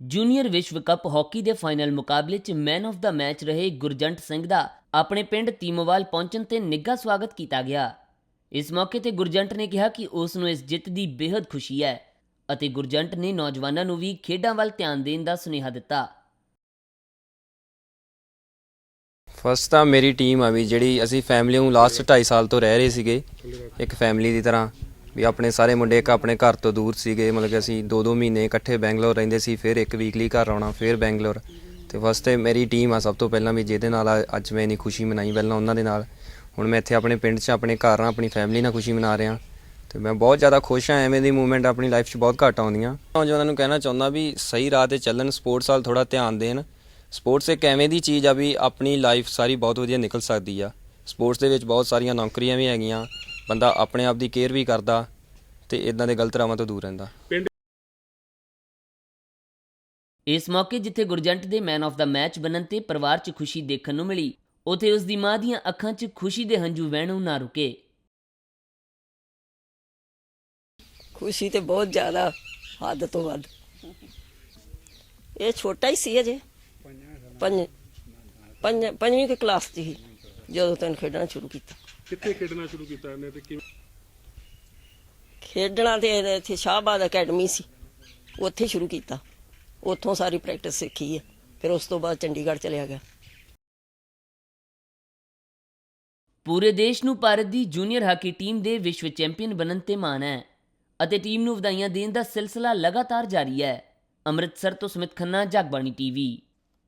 Junior ਵਿਸ਼ਵ cup hockey ਦੇ final ਮੁਕਾਬਲੇ 'ਚ ਮੈਨ ਆਫ ਦਾ ਮੈਚ ਰਹੇ ਗੁਰਜੰਟ ਸਿੰਘ ਦਾ ਆਪਣੇ ਪਿੰਡ ਤੀਮੋਵਾਲ ਪਹੁੰਚਣ ਤੇ ਨਿੱਘਾ ਸਵਾਗਤ ਕੀਤਾ ਗਿਆ। ਇਸ ਮੌਕੇ ਤੇ ਗੁਰਜੰਟ ਨੇ ਕਿਹਾ ਕਿ ਉਸ ਨੂੰ ਇਸ ਜਿੱਤ ਦੀ ਬੇहद ਖੁਸ਼ੀ ਹੈ ਅਤੇ ਗੁਰਜੰਟ ਨੇ ਨੌਜਵਾਨਾਂ ਨੂੰ ਵੀ ਖੇਡਾਂ ਵੱਲ ਧਿਆਨ ਦੇਣ ਦਾ ਸੁਨੇਹਾ ਦਿੱਤਾ। ਫਸਟ ਤਾਂ ਮੇਰੀ ਟੀਮ ਆ ਵੀ ਜਿਹੜੀ ਅਸੀਂ ਫੈਮਿਲੀ ਨੂੰ ਲਾਸਟ 2.5 ਸਾਲ ਤੋਂ ਰਹਿ ਰਹੇ ਸੀਗੇ, ਇੱਕ ਫੈਮਿਲੀ ਦੀ ਤਰ੍ਹਾਂ। ਵੀ ਆਪਣੇ ਸਾਰੇ ਮੁੰਡੇ ਇੱਕ ਆਪਣੇ ਘਰ ਤੋਂ ਦੂਰ ਸੀਗੇ, ਮਤਲਬ ਕਿ ਅਸੀਂ ਦੋ ਦੋ ਮਹੀਨੇ ਇਕੱਠੇ ਬੈਂਗਲੌਰ ਰਹਿੰਦੇ ਸੀ, ਫਿਰ ਇੱਕ ਵੀਕਲੀ ਘਰ ਆਉਣਾ, ਫਿਰ ਬੈਂਗਲੌਰ। ਤੇ ਫਸਟ ਤੇ ਮੇਰੀ ਟੀਮ ਆ ਸਭ ਤੋਂ ਪਹਿਲਾਂ ਵੀ ਜਿਹਦੇ ਨਾਲ ਅੱਜ ਮੈਂ ਇੰਨੀ ਖੁਸ਼ੀ ਮਨਾਈ ਪਹਿਲਾਂ ਉਹਨਾਂ ਦੇ ਨਾਲ। ਹੁਣ ਮੈਂ ਇੱਥੇ ਆਪਣੇ ਪਿੰਡ 'ਚ, ਆਪਣੇ ਘਰ ਨਾਲ ਆਪਣੀ ਫੈਮਿਲੀ ਨਾਲ ਖੁਸ਼ੀ ਮਨਾ ਰਿਹਾ। ਤੇ ਮੈਂ ਬਹੁਤ ਜ਼ਿਆਦਾ ਖੁਸ਼ ਹਾਂ, ਐਵੇਂ ਦੀ ਮੂਵਮੈਂਟ ਆਪਣੀ ਲਾਈਫ 'ਚ ਬਹੁਤ ਘੱਟ ਆਉਂਦੀਆਂ। ਨੌਜਵਾਨਾਂ ਨੂੰ ਕਹਿਣਾ ਚਾਹੁੰਦਾ ਵੀ ਸਹੀ ਰਾਹ ਤੇ ਚੱਲਣ ਸਪੋਰਟਸ ਵੱਲ ਥੋੜਾ ਧਿਆਨ ਦੇਣ। ਸਪੋਰਟਸ ਇੱਕ ਐਵੇਂ ਦੀ ਚੀਜ਼ ਆ ਵੀ ਆਪਣੀ ਲਾਈਫ ਸਾਰੀ ਬਹੁਤ ਵਧੀਆ ਨਿਕਲ ਸਕਦੀ ਆ। ਸਪੋਰਟਸ ਦੇ ਵਿੱਚ ਬਹੁਤ ਸਾਰੀਆਂ ਨੌਕਰੀਆਂ ਵੀ ਹੈਗੀਆਂ। ਬੰਦਾ ਆਪਣੇ ਆਪ ਦੀ ਕੇਅਰ ਵੀ ਕਰਦਾ ਤੇ ਇਦਾਂ ਦੇ ਗਲਤ ਰਾਵਾਂ ਤੋਂ ਦੂਰ ਰਹਿੰਦਾ। ਇਸ ਮੌਕੇ ਜਿੱਥੇ ਗੁਰਜੰਟ ਦੇ ਮੈਨ ਆਫ ਦਾ ਮੈਚ ਬਣਨ ਤੇ ਪਰਿਵਾਰ 'ਚ ਖੁਸ਼ੀ ਦੇਖਣ ਨੂੰ ਮਿਲੀ ਉਥੇ ਉਸ ਦੀ ਮਾਂ ਦੀਆਂ ਅੱਖਾਂ 'ਚ ਖੁਸ਼ੀ ਦੇ ਹੰਝੂ ਵਹਿਣੋਂ ਨਾ ਰੁਕੇ। ਖੁਸ਼ੀ ਤੇ ਬਹੁਤ ਜ਼ਿਆਦਾ ਹੱਦ ਤੋਂ ਵੱਧ। ਇਹ ਛੋਟਾ ਹੀ ਸੀ ਅਜੇ। ਪੰਜ ਪੰਜ ਪੰਜਵੀਂ ਦੀ ਕਲਾਸ 'ਚ ਸੀ ਜਦੋਂ ਤੈਨੂੰ ਖੇਡਣਾ ਸ਼ੁਰੂ ਕੀਤਾ। ਕਿੱਥੇ ਖੇਡਣਾ ਸ਼ੁਰੂ ਕੀਤਾ ਇਹਨੇ ਤੇ ਕਿਵੇਂ? ਖੇਡਣਾ ਤੇ ਇਹਦੇ ਇੱਥੇ ਸ਼ਾਹਬਾਦ ਅਕੈਡਮੀ ਸੀ। ਉੱਥੇ ਸ਼ੁਰੂ ਕੀਤਾ। ਉੱਥੋਂ ਸਾਰੀ ਪ੍ਰੈਕਟਿਸ ਸਿੱਖੀ ਹੈ ਫਿਰ ਉਸ ਤੋਂ ਬਾਅਦ ਚੰਡੀਗੜ੍ਹ ਚਲਿਆ ਗਿਆ। ਪੂਰੇ ਦੇਸ਼ ਨੂੰ ਭਾਰਤ ਦੀ ਜੂਨੀਅਰ ਹਾਕੀ ਟੀਮ ਦੇ ਵਿਸ਼ਵ ਚੈਂਪੀਅਨ ਬਣਨ ਤੇ ਮਾਣ ਹੈ ਅਤੇ ਟੀਮ ਨੂੰ ਵਧਾਈਆਂ ਦੇਣ ਦਾ ਸਿਲਸਿਲਾ ਲਗਾਤਾਰ ਜਾਰੀ ਹੈ। ਅੰਮ੍ਰਿਤਸਰ ਤੋਂ ਸਮਿਤ ਖੰਨਾ ਜਗਬਾਣੀ ਟੀਵੀ।